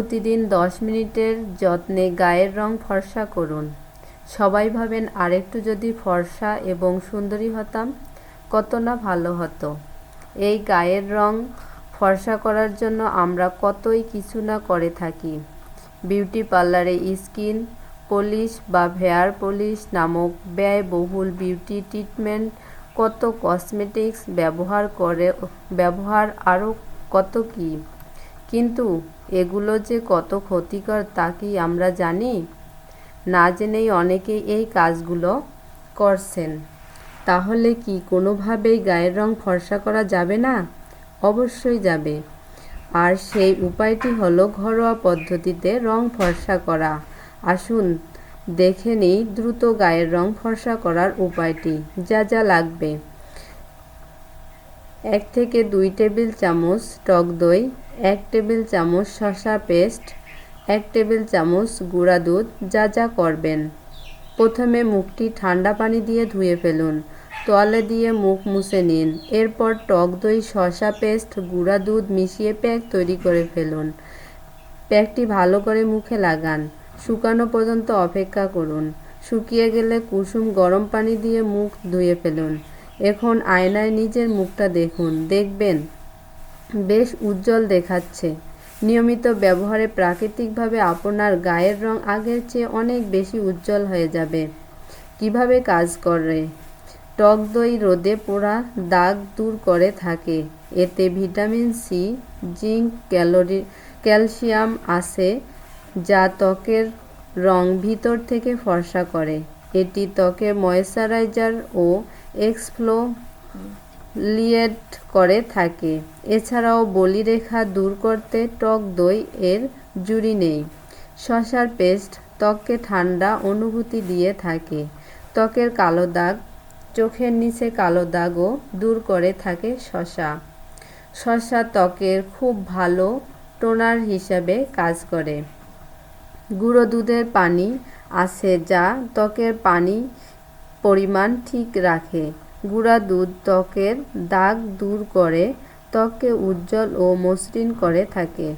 প্রতিদিন দশ মিনিটের যত্নে গায়ের রং ফর্সা করুন। সবাই ভাবেন আরেকটু যদি ফর্সা এবং সুন্দরী হতাম, কত না ভালো হতো। এই গায়ের রং ফর্সা করার জন্য আমরা কতই কিছু না করে থাকি। বিউটি পার্লারে স্কিন পলিশ বা হেয়ার পলিশ নামক ব্যয়বহুল বিউটি ট্রিটমেন্ট, কত কসমেটিক্স ব্যবহার করে, ব্যবহার আরও কত কী? কিন্তু এগুলো যে কত ক্ষতিকর তা কি আমরা জানি? না জেনেই অনেকেই এই কাজগুলো করছেন। তাহলে কি কোনোভাবেই গায়ের রং ফর্সা করা যাবে না? অবশ্যই যাবে। আর সেই উপায়টি হলো ঘরোয়া পদ্ধতিতে রং ফর্সা করা। আসুন দেখে নিই দ্রুত গায়ের রং ফর্সা করার উপায়টি, যা যা লাগবে। এক থেকে দুই টেবিল চামচ টক দই, এক টেবিল চামচ শসা পেস্ট, এক টেবিল চামচ গুঁড়া দুধ, যা যা করবেন। প্রথমে মুখটি ঠান্ডা পানি দিয়ে ধুয়ে ফেলুন। তোয়ালে দিয়ে মুখ মুছে নিন। এরপর টক দই, শসা পেস্ট, গুঁড়া দুধ মিশিয়ে প্যাক তৈরি করে ফেলুন। প্যাকটি ভালো করে মুখে লাগান। শুকানো পর্যন্ত অপেক্ষা করুন। শুকিয়ে গেলে কুসুম গরম পানি দিয়ে মুখ ধুয়ে ফেলুন। এখন আয়নায় নিজের মুখটা দেখুন, দেখবেন। বেশ উজ্জ্বল দেখাচ্ছে। নিয়মিত ব্যবহারে প্রাকৃতিকভাবে আপনার গায়ের রং আগের চেয়ে অনেক বেশি উজ্জ্বল হয়ে যাবে। কীভাবে কাজ করে? টক দই রোদে পোড়া দাগ দূর করে থাকে। এতে vitamin C, zinc, calorie, calcium আছে যা ত্বকের রং ভিতর থেকে ফর্সা করে। এটি ত্বকের ময়েশ্চারাইজার ও এক্সফ্লোলিয়েট করে থাকে। এছাড়াও বলিরেখা দূর করতে টক দই এর জুড়ি নেই। শশার পেস্ট ত্বককে ঠান্ডা অনুভূতি দিয়ে থাকে। ত্বকের কালো দাগ, চোখের নিচে কালো দাগও দূর করে থাকে শশা। শশা ত্বকের খুব ভালো টোনার হিসাবে কাজ করে। গুঁড়ো দুধের পানি আছে যা ত্বকের পানি পরিমাণ ঠিক রাখে। গুঁড়া দুধ ত্বকের দাগ দূর করে, ত্বককে উজ্জ্বল ও মসৃণ করে থাকে।